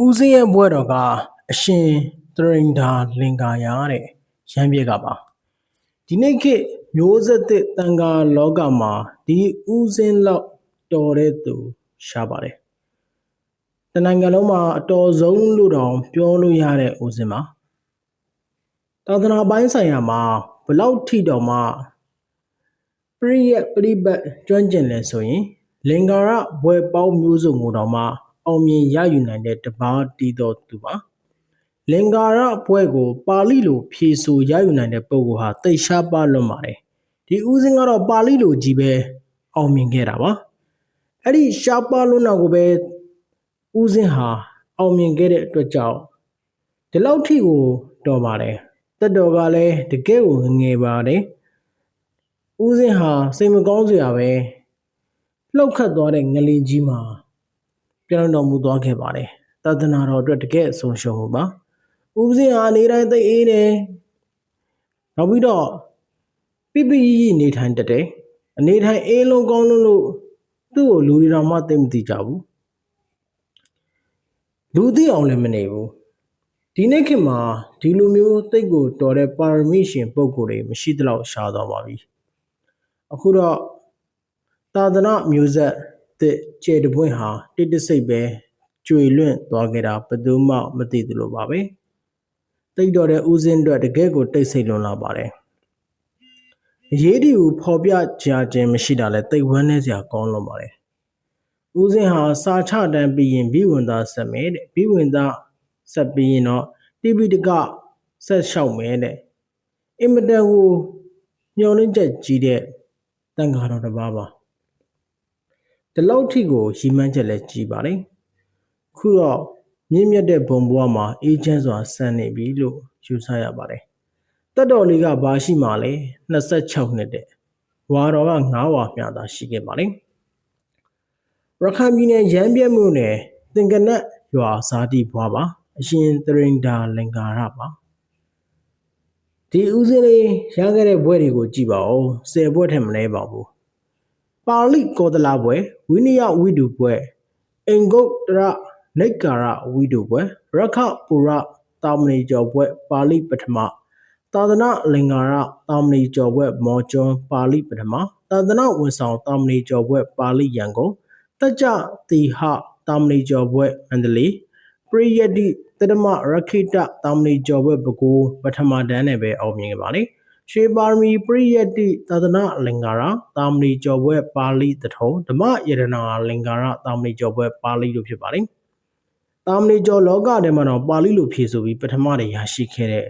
ဦးစင်းရဲ့ဘွဲ့တော်ကအရှင်သရိန်ဒါလင်္ကာယာတဲ့ရမ်းပြက်ကပါဒီနေ့ခေတ်မျိုးဆက်သစ်တန်ခါလောကမှာဒီဦးစင်းလောက်တော်တဲ့သူရှားပါတယ်တနိုင်ငံလုံးမှာအတော်ဆုံးလို့တောင်ပြောလို့ရတဲ့ဦးစင်းပါသာသနာပိုင်းဆိုင်ရာမှာဘလောက်ထိတော်မှပရိယပရိပတ်ကျွမ်းကျင်လဲဆိုရင်လင်္ကာရဘွယ်ပေါင်းမျိုးစုံကိုတောင်မှ အောင်မြင်ရယူနိုင်တဲ့တပါးတီးတော်သူပါလင်္ကာရဘွဲ့ကို ပါဠိလိုဖြေဆိုရယူနိုင်တဲ့ပုဂ္ဂိုလ်ဟာတိတ်ရှားပါလွန်ပါတယ်ဒီဦးစင်းကတော့ပါဠိလိုကြီးပဲအောင်မြင်ခဲ့တာပါအဲ့ဒီရှားပါလွန်တာကိုပဲဦးစင်းဟာအောင်မြင်ခဲ့တဲ့အတွက်ကြောင့်ဒီလောက်ထိကိုတော်ပါတယ်တက်တော်ကလည်းတကယ်ကိုငယ်ပါတယ်ဦးစင်းဟာစိတ်မကောင်းစရာပဲလှုပ်ခတ်သွားတဲ့ငလင်ကြီးမှာ ပြောင်းတော်မူသွားခဲ့ပါတယ်။သာသနာတော်အတွက်တကယ်အဆုံးရှုံးမှုပါ။ဦးပဇင်းဟာနေတိုင်းသိအေးတယ်။နောက်ပြီးတော့ပြပြကြီးနေထိုင်တတ်တယ်။အနေထိုင်အေးလုံးကောင်းလုံးလို့သူ့ကိုလူတွေတော်မှသိမသိကြဘူး။လူသိအောင်လည်းမနေဘူး။ဒီနေ့ခေတ်မှာဒီလိုမျိုးတိတ်ကိုတော်တဲ့ပါရမီရှင်ပုံကိုယ်တွေမရှိသလောက်ရှားသွားပါပြီ။အခုတော့သာသနာမျိုးဆက် တဲ့ကျဲတပွင့်ဟာတိတ်တဆိတ်ပဲကျွေလွင့်သွားခဲ့တာဘယ်သူမှမသိသလိုပါပဲတိတ်တော်တဲ့ဦးစင်းအတွက်တကယ်ကိုတိတ်ဆိတ်လွန်လာပါတယ်အရေးဒီကိုဖော်ပြကြခြင်းမရှိတာလဲတိတ်ဝမ်းနေစရာကောင်းလွန်ပါတယ်ဦးစင်းဟာစာချတန်းပြီးရင်ဘိဝင်သားဆက်မယ်တဲ့ဘိဝင်သားဆက်ပြီးရင်တော့တိပိတကဆက်လျှောက်မယ်တဲ့အင်မတန်ကိုညှော်လင့်ချက်ကြီးတဲ့တန်ခါတော်တစ်ပါးပါ ဒီလောက်ထိကိုရီမှန်းချက်လဲကြီးပါတယ်ခုတော့မြင့်မြတ်တဲ့ဘုံဘဝမှာအေးချမ်းစွာဆန်နေပြီလို့ယူဆရပါတယ်တက်တော်လေးကဘာရှိမှလဲ26နှစ်တဲ့ဝါတော်က9ဝါမြတာရှိခဲ့ပါတယ်ရခိုင်ပြည်နယ်ရမ်းပြတ်မြို့နယ်တင်ကနက်ရွာဇာတိဘွားပါအရှင်သရင်ဒါလင်္ကာရပါဒီဦးစင်းလေးရခဲ့တဲ့ဘွဲတွေကိုကြည့်ပါဦးဆယ်ဘွဲထက်မလဲပါဘူးပါဠိကောသလဘွယ် ဝိနည်းဝိတုဘွယ်အင်္ဂုတ္တရနိက္ကာရဝိတုဘွယ်ရခပုရတာမဏိကျော်ဘွယ်ပါဠိပထမသာသနာလင်္ကာရတာမဏိကျော်ဘွယ်မော်ကျွန်းပါဠိပထမသာသနာဝန်ဆောင်တာမဏိကျော်ဘွယ်ပါဠိရန်ကုန်တကြတိဟတာမဏိကျော်ဘွယ်မန္တလေးပရိယတိတတမရခိတတာမဏိကျော်ဘွယ်ပဲခူးပထမတန်းနဲ့ပဲအောင်မြင်ခဲ့ပါလေ။ ရွှေပါရမီပရိယတ္တိသာသနာအလင်္ကာရတာမဏိကျော်ဘွဲ့ပါဠိတထုံဓမ္မယရနာအလင်္ကာရတာမဏိကျော်ဘွဲ့ပါဠိလို့ဖြစ်ပါတယ်။တာမဏိကျော်လောကထဲမှာတော့ပါဠိလိုဖြေဆိုပြီးပထမတည်းရရှိခဲ့တဲ့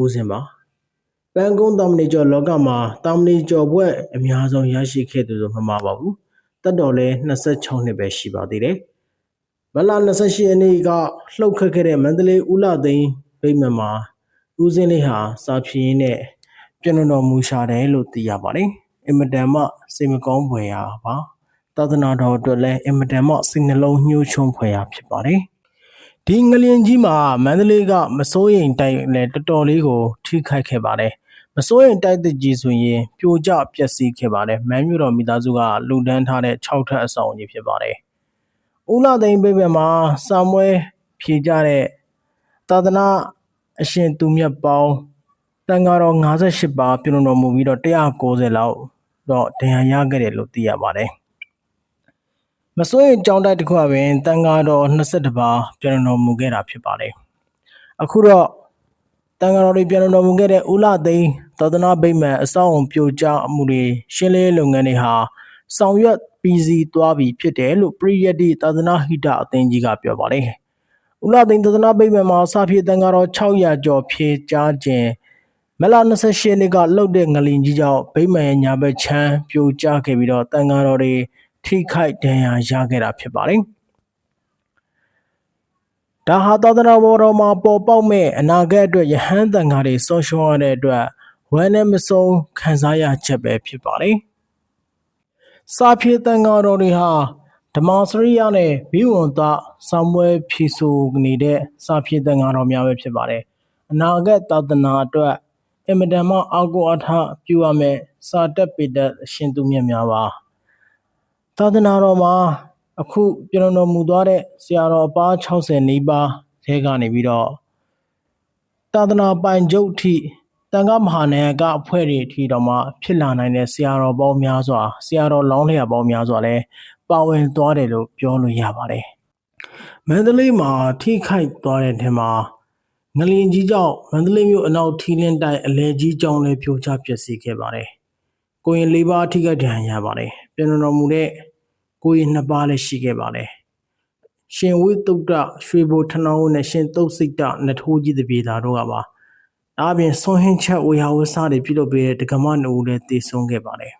ဦးစင်ပါ။ပန်းကုန်းတာမဏိကျော်လောကမှာတာမဏိကျော်ဘွဲ့အများဆုံးရရှိခဲ့သူဆိုမမှားပါဘူး။တတ်တော်လဲ26နှစ်ပဲရှိပါသေးတယ်။မလ28ရက်နေ့ကလှုပ်ခတ်ခဲ့တဲ့မန္တလေးဦးလာသိန်းဗိမာန်မှာဦးစင်းလေးဟာစာဖြင်းနဲ့ ကျွန်တော်မူရှာတယ်လို့သိရပါတယ်။အင်မတန်မှစိတ်မကောင်းဖွယ်ရာပါ။သာသနာတော်အတွက်လည်းအင်မတန်မှစိတ်နှလုံးညှိုးချုံဖွယ်ရာဖြစ်ပါတယ်။ဒီငလျင်ကြီးမှာမန္တလေးကမစိုးရိမ်တိုက်လည်းတော်တော်လေးကိုထိခိုက်ခဲ့ပါတယ်။မစိုးရိမ်တိုက်တဲ့ကြီးဆိုရင်ပြိုကျပျက်စီးခဲ့ပါတယ်။မန်းမြို့တော်မိသားစုကလူဒန်းထားတဲ့6ထပ်အဆောင်ကြီးဖြစ်ပါတယ်။ဦးလာသိန်းပြပြမှာစာမွဲဖြေကြတဲ့သာသနာအရှင်သူမြတ်ပေါင်း တန်ဃာတော်58ပါးပြုလုပ်တော်မူပြီးတော့190လောက်တော့ဒဏ်ရာရခဲ့တယ်လို့သိရပါတယ်။မစိုးရင်ကြောင်းတိုက်တစ်ခုပင်တန်ဃာတော်22ပါးပြုလုပ်တော်မူခဲ့တာဖြစ်ပါတယ်။အခုတော့တန်ဃာတော်တွေပြုလုပ်တော်မူခဲ့တဲ့ဦးလာသိန်းသောဒနာဗိမာန်အဆောက်အုံပြိုကျမှုတွေရှင်းလင်းလုပ်ငန်းတွေဟာဆောင်ရွက်ပြီးစီးသွားပြီဖြစ်တယ်လို့ပရိယတ်တိသာသနာဟိတအသင်းကြီးကပြောပါတယ်။ဦးလာသိန်းသာသနာဗိမာန်မှာစာဖြည့်တန်ဃာတော်600ကျော်ဖြည့်ကြားခြင်း မလ28ရက်နေ့ကလှုပ်တဲ့ငလင်ကြီးကြောင့်ဗိမာန်ရဲ့ညာဘက်ချမ်းပြိုကျခဲ့ပြီးတော့တန်ဃာတော်တွေထိခိုက်ဒဏ်ရာရခဲ့တာဖြစ်ပါတယ်။ဒါဟာသာသနာဘော်တော်မှာပေါ်ပေါက်မဲ့အနာဂတ်အတွက်ယဟန်တန်ဃာတွေဆုံးရှုံးရတဲ့အတွက်ဝမ်းနဲ့မဆုံးခံစားရချက်ပဲဖြစ်ပါတယ်။စာဖြေတန်ဃာတော်တွေဟာဓမ္မစရိယနဲ့ဘိဝန္တစာမွဲဖြီဆိုနေတဲ့စာဖြေတန်ဃာတော်များပဲဖြစ်ပါတယ်။အနာဂတ်သာသနာအတွက် အင်မတန်မှအားကိုးအားထားပြုရမယ့်စာတက်ပေတတ်အရှင်သူမြတ်များပါသာသနာတော်မှာအခုကျွန်တော်တော်မူသွားတဲ့ဆရာတော်အပါ60နီးပါးထဲကနေပြီးတော့သာသနာပိုင်ချုပ်အထိတန်ခါမဟာနာယကအဖွဲ့တွေအထိတော့မှဖြစ်လာနိုင်တဲ့ဆရာတော်ပေါင်းများစွာဆရာတော်လောင်းလျာပေါင်းများစွာလည်းပါဝင်သွားတယ်လို့ပြောလို့ရပါတယ်မန္တလေးမှာထိခိုက်သွားတဲ့ထဲမှာ ငလျင်ကြီးကြောင့်မန္တလေးမြို့အနောက်ထီလင်းတိုင်းအလဲကြီးကျောင်းလည်းပြိုကျပျက်စီးခဲ့ပါတယ်ကိုရင်လေးပါးထိခိုက်ဒဏ်ရာရပါတယ်ပြန်တော်မူတဲ့ကိုရင်နှစ်ပါးလည်းရှိခဲ့ပါတယ်ရှင်ဝိတုဒ္ဒရွှေဘိုထနောင်းနဲ့ရှင်တုတ်စိတ်တနထိုးကြီးတပြေသာတို့ကပါဒါအပြင်ဆွန်ဟင်းချက်ဝေဟာဝစားတွေပြုလုပ်ပေးတဲ့ဒကမနဦးလည်းတည်ဆုံးခဲ့ပါတယ်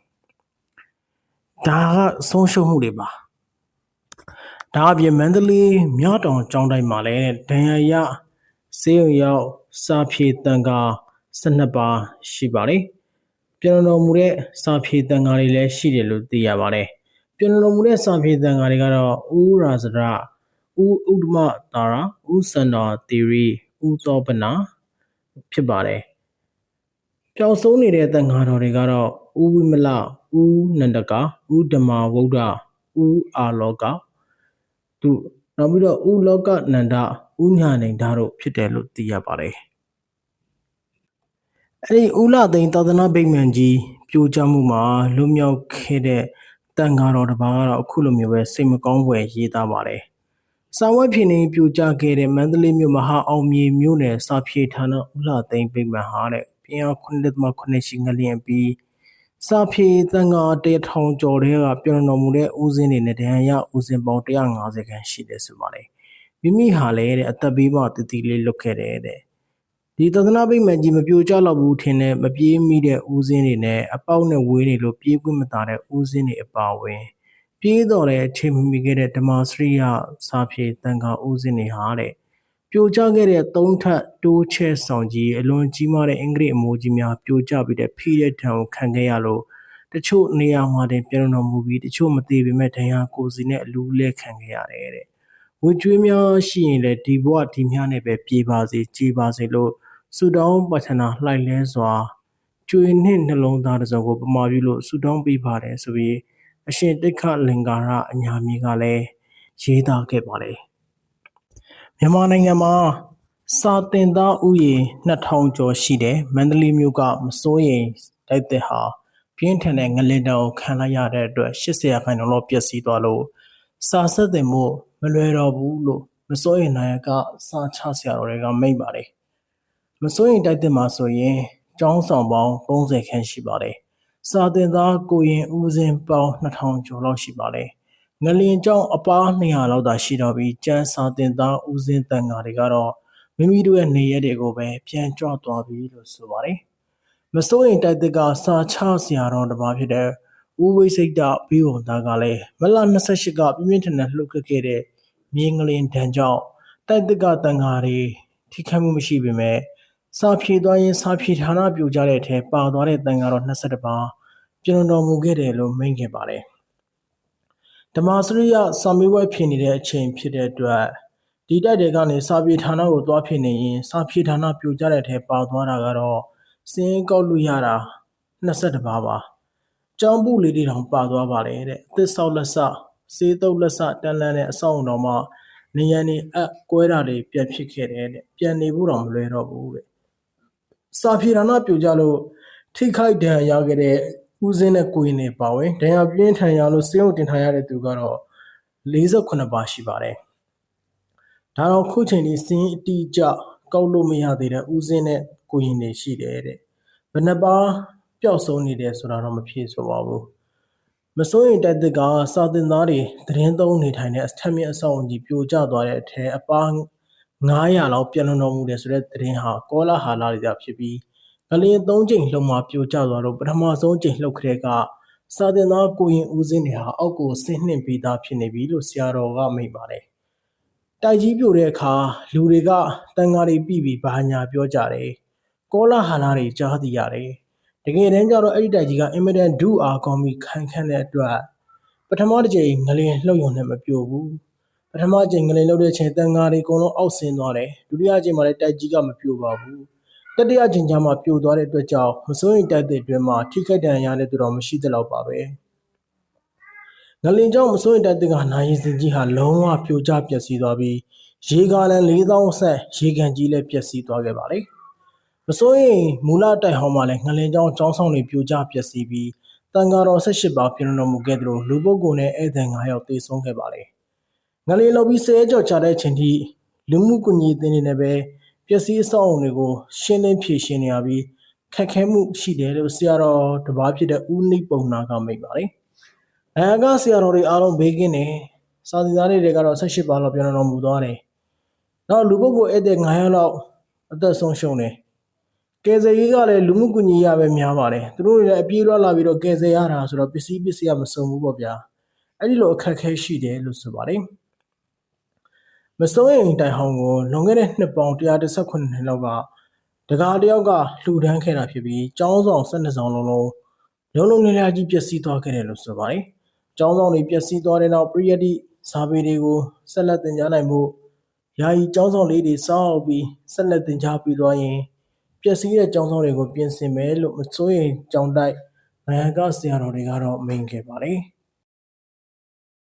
ဒါကဆုံးရှုံးမှုတွေပါဒါအပြင်မန္တလေးမြောက်တောင်ကျောင်းတိုင်းမှာလည်းဒဏ်ရာရ စေယုံရောက်စာဖြေတန်ကာ12ပါးရှိပါတယ်ပြန်တော်မူတဲ့စာဖြေတန်ကာတွေလည်းရှိတယ်လို့သိရပါတယ်ပြန်တော်မူတဲ့စာဖြေတန်ကာတွေကတော့ဥရာဇရဥဥဒ္ဓမတာရာဥစန္ဒာသီရိဥသောပနာဖြစ်ပါတယ်ပျောက်ဆုံးနေတဲ့တန်ဃာတော်တွေကတော့ဥဝိမလဥနန္ဒကာဥဓမ္မဝုဒ္ဓဥအာလောကသူနောက်ပြီးတော့ဥလောကနန္ဒ ဥညာနိုင်ဓာတ်တို့ဖြစ်တယ်လို့သိရပါတယ်အဲ့ဒီဥလသိန်းသာသနာ့ဗိမာန်ကြီးပြိုကျမှုမှာလွတ်မြောက်ခဲ့တဲ့တန်ဃာတော်တစ်ပါးကတော့အခုလိုမျိုးပဲစိတ်မကောင်းဖွယ်ရေးသားပါတယ်။စာဝတ်ဖြစ်နေပြိုကျခဲ့တဲ့မန္တလေးမြို့မဟာအောင်မြေမြို့နယ်စာဖြေဌာနဥလသိန်းဗိမာန်ဟာတဲ့ပြင်အောင်9.9ရှိငလျင်ပြီးစာဖြေတန်ဃာတထောင်ကျော်တဲ့ကပြောင်းတော်မူတဲ့ဦးစင်းတွေနဲ့ဒဏ်ရာဦးစင်းပေါင်း150ခန်းရှိတယ်ဆိုပါတယ်။ မိမိဟာလည်းတဲ့အသက်ပေးမှတည်တည်လေးလွတ်ခဲ့တယ်တဲ့ဒီသဒ္ဒနာပိတ်မှန်ကြီးမပြိုကျတော့ဘူးထင်တဲ့မပြေးမိတဲ့ဦးစင်းတွေနဲ့အပေါက်နဲ့ဝေးနေလို့ပြေးခွင့်မသာတဲ့ဦးစင်းတွေအပါဝင် ပြေးတော်တဲ့အချိန်မမီခဲ့တဲ့ဓမ္မစရိယစာဖြေတန်ခါဦးစင်းတွေဟာတဲ့ပြိုကျခဲ့တဲ့သုံးထပ်တိုးချဲဆောင်ကြီးအလွန်ကြီးမားတဲ့အင်္ဂလိပ်အမိုးကြီးများပြိုကျပြီးတဲ့ဖိတဲ့ထံကိုခံခဲ့ရလို့တချို့နေရာမှာတင်ပြန်တော်မူပြီးတချို့မသေးပေမဲ့ဒဏ်ရာကိုယ်စီနဲ့အလူးလဲခံခဲ့ရတယ်တဲ့ ဝေကျွေးများရှိရင်လည်းဒီဘဝဒီမြနဲ့ပဲပြေပါစေကြည်ပါစေလို့ဆူတောင်းပထနာလှိုက်လဲစွာကျွေနှင့်နှလုံးသားတစ်စုံကိုပမာပြုလို့ဆူတောင်းပေးပါတယ်ဆိုပြီးအရှင်တိခလင်္ကာရအညာမီကလည်းရေးသားခဲ့ပါတယ်မြန်မာနိုင်ငံမှာစာတင်သားဥယေ2000ကျော်ရှိတယ်မန္တလေးမြို့ကမစိုးရိမ်တိုက်တဲ့ဟာပြင်းထန်တဲ့ငလင်တောင်ခံလိုက်ရတဲ့အတွက်80ရာခိုင်နှုန်းလောက်ပျက်စီးသွားလို့စာဆက်တင်မှုမလွယ်တော့ဘူးလို့မစိုးရိမ်နိုင်ကစာချဆရာတော်တွေကမိတ်ပါတယ်မစိုးရိမ်တိုက်သစ်မှာဆိုရင်ကျောင်းဆောင်ပေါင်း30ခန်းရှိပါတယ်။စာသင်သားကိုရင်ဦးစင်းပေါင်း2000ကျော်လောက်ရှိပါတယ်။ငလျင်ကျောင်းအပား200လောက်သာရှိတော့ပြီးကျန်းစာသင်သားဦးစင်းတန်ဃာတွေကတော့မိမိတို့ရဲ့နေရက်တွေကိုပဲပြန်ကြွသွားပြီလို့ဆိုပါတယ်။မစိုးရင်တိုက်သစ်ကစာချဆရာတော်တစ်ပါးဖြစ်တဲ့ ဦးဝိစိတ်တဘီဝံသားကလည်းမလ28ကပြင်းပြင်းထန်ထန်လှုပ်ခတ်ခဲ့တဲ့မြေငလင်တန်ကြောင့်တိုက်သစ်ကတန်ဃာတွေထိခိုက်မှုမရှိပေမဲ့စာဖြေသွားရင်းစာဖြေဌာနပြိုကျတဲ့အထဲပါသွားတဲ့တန်ဃာတော်22ပါးကျွန်တော်တော်မူခဲ့တယ်လို့မိန့်ခဲ့ပါတယ်ဓမ္မစရိယစာမေးပွဲဖြစ်နေတဲ့အချိန်ဖြစ်တဲ့အတွက်ဒီတိုက်တွေကနေစာဖြေဌာနကိုသွားဖြစ်နေရင်စာဖြေဌာနပြိုကျတဲ့အထဲပါသွားတာကတော့စင်းကောက်လို့ရတာ22ပါးပါ ကျောင်းပုလေးတွေတောင်ပါသွားပါလေတဲ့အသစ်ဆောက်လက်ဆစေးတုပ်လက်ဆတန်လန်းတဲ့အဆောက်အုံတော်မှာနေရန်နေအပ်ကွဲတာတွေပြန်ဖြစ်ခဲ့တယ်တဲ့ပြန်နေဖို့တော့မလွယ်တော့ဘူးတဲ့စာဖြေဌာနပြိုကျလို့ထိခိုက်ဒဏ်ရာရခဲ့တဲ့ဦးစင်းနဲ့ကိုရင်တွေပါဝင်ဒဏ်ရာပြင်းထန်ရလို့စေယုံတင်ထားရတဲ့သူကတော့48ပါရှိပါတယ်ဒါတော့ခုချိန်ဒီစင်းအတိအကျကောက်လို့မရသေးတဲ့ဦးစင်းနဲ့ကိုရင်တွေရှိတယ်တဲ့ဘယ်နှပါပျော က်ဆုံးနေတယ်ဆိုတာတော့မဖြေဆိုပါဘူးမစိုးရင်တိုက်တစ်ကစာတင်သားတွေသတင်းသုံးနေထိုင်တဲ့အထက်မြင့်အဆောက်အုံကြီးပြိုကျသွားတဲ့အထက်အပါ900လောက်ပြန်လွန်တော်မူတယ်ဆိုတဲ့သတင်းဟာကောလာဟာလာတွေကြောင့်ဖြစ်ပြီးငလျင်၃ချိန်လှုံမှာပြိုကျသွားတော့ပထမဆုံးချိန်လှုပ်ခတဲ့ကစာတင်သားကိုရင်ဦးစင်းတွေဟာအောက်ကိုဆင်းနှင်ပြီးသားဖြစ်နေပြီလို့ဆရာတော်ကမိန့်ပါတယ်။တိုက်ကြီးပြိုတဲ့အခါလူတွေကတန်ဃာတွေပြီပြီးဘာညာပြောကြတယ်။ကောလာဟာလာတွေကြားသိရတယ်။ တကယ်တမ်းကျတော့အဲ့ဒီတိုက်ကြီးကအင်မတန်ဒုအာကောင်းပြီးခိုင်ခန့်တဲ့အတွက်ပထမတစ်ချိန်ငလျင်လှုပ်ရုံနဲ့မပြိုဘူးထမအကြိမ်ငလင်လောက်တဲ့အချိန်တန်ဃာတွေအကုန်လုံးအောက်ဆင်းသွားတယ်ဒုတိယအကြိမ်မှာလည်းတိုက်ကြီးကမပြိုပါဘူးတတိယအကြိမ်ကျမှပြိုသွားတဲ့အတွက်ကြောင့်မစိုးရင်တိုက်တဲ့အတွင်းမှာထိခိုက်ဒဏ်ရာရတဲ့သူတော်မရှိသလောက်ပါပဲငလင်ကြောင့်မစိုးရင်တိုက်တက်ကနိုင်ရင်စင်ကြီးဟာလုံးဝပြိုကျပျက်စီးသွားပြီးရေကားလန်4000ဆက်ရေကန်ကြီးလည်းပျက်စီးသွားခဲ့ပါတယ်။ မစိုးရင်မူလတိုက်ဟောင်းမှာလည်းငလင်ကြောင့်ကျောင်းဆောင်တွေပြိုကျပျက်စီးပြီးတန်ဃာတော်18ပါးပြည်တော်မူခဲ့သလိုလူပုဂ္ဂိုလ်နဲ့ဧည့်သည်9ယောက်သေဆုံးခဲ့ပါတယ်။ငလင်လောက်ပြီးဆဲကြော်ချတဲ့အချိန်ထိလူမှုကွန်ရက်တင်နေနဲ့ပဲပျက်စီးအဆောက်အုံတွေကိုရှင်းလင်းဖြည့်ရှင်းနေရပြီးခက်ခဲမှုရှိတယ်လို့ဆရာတော်တပားဖြစ်တဲ့ဦးနိပုံနာကမိတ်ပါတယ်။အဲကဆရာတော်တွေအားလုံးဘေးကင်းတယ်။စာသင်သားတွေကတော့18ပါးလောက်ပြန်တော်မူသွားတယ်။နောက်လူပုဂ္ဂိုလ်ဧည့်သည်9ယောက်လောက်အသက်ဆုံးရှုံးတယ်။ ကယ်ဆယ်ရေးကလည်းလူမှုကွန်ရက်ရပဲများပါတယ်။သူတို့တွေလည်းအပြေးလွှတ်လာပြီးတော့ကယ်ဆယ်ရတာဆိုတော့ပစ္စည်းပစ္စည်းကမစုံဘူးပေါ့ဗျာ။အဲ့ဒီလိုအခက်အခဲရှိတယ်လို့ဆိုပါတယ်။မစိုးရင်တိုင်ဟောင်းကိုလွန်ခဲ့တဲ့နှစ်ပေါင်း118နှစ်လောက်ကတကားတယောက်ကလှူဒန်းခဲ့တာဖြစ်ပြီးကျောင်းဆောင်12ဆောင်လုံးလုံးလုံးလုံးလည်လည်ကြီးပျက်စီးသွားခဲ့တယ်လို့ဆိုပါတယ်။ကျောင်းဆောင်တွေပျက်စီးသွားတဲ့နောက်ပရိယတ်တိဇာပေတွေကိုဆက်လက်သင်ကြားနိုင်ဖို့ယာယီကျောင်းဆောင်လေးတွေစောက်ပြီးဆက်လက်သင်ကြားပြီးသွားရင်ပျ က်စီးတဲ့ကျောင်းဆောင်တွေကို ပြင်ဆင်မယ်လို့ မစိုးရင်ကျောင်းတိုက်ဗဟန်ကဆရာတော်တွေကတော့ မိန်ခဲ့ပါတယ်။